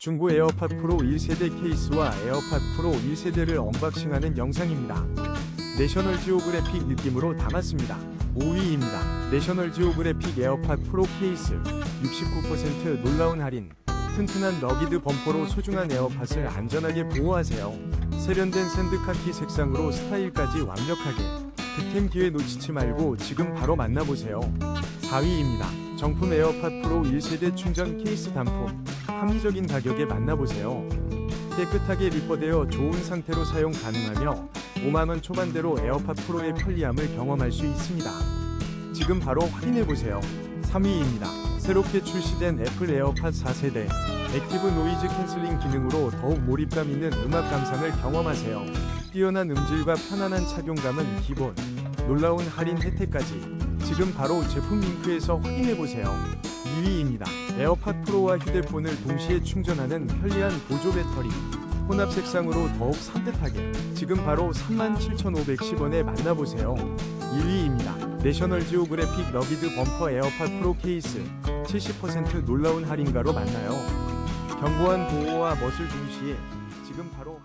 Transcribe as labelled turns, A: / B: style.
A: 중고 에어팟 프로 1세대 케이스와 에어팟 프로 1세대를 언박싱하는 영상입니다. 내셔널 지오그래픽 느낌으로 담았습니다. 5위입니다. 내셔널 지오그래픽 에어팟 프로 케이스 69% 놀라운 할인 튼튼한 너기드 범퍼로 소중한 에어팟을 안전하게 보호하세요. 세련된 샌드카키 색상으로 스타일까지 완벽하게 득템 기회 놓치지 말고 지금 바로 만나보세요. 4위입니다. 정품 에어팟 프로 1세대 충전 케이스 단품 합리적인 가격에 만나보세요. 깨끗하게 리퍼되어 좋은 상태로 사용 가능하며 5만원 초반대로 에어팟 프로의 편리함을 경험할 수 있습니다. 지금 바로 확인해보세요. 3위입니다. 새롭게 출시된 애플 에어팟 4세대 액티브 노이즈 캔슬링 기능으로 더욱 몰입감 있는 음악 감상을 경험하세요. 뛰어난 음질과 편안한 착용감은 기본, 놀라운 할인 혜택까지 지금 바로 제품 링크에서 확인해보세요. 2위입니다. 에어팟 프로와 휴대폰을 동시에 충전하는 편리한 보조 배터리. 혼합 색상으로 더욱 산뜻하게 지금 바로 37,510원에 만나보세요. 1위입니다. 내셔널 지오그래픽 러비드 범퍼 에어팟 프로 케이스 70% 놀라운 할인가로 만나요. 견고한 보호와 멋을 동시에 지금 바로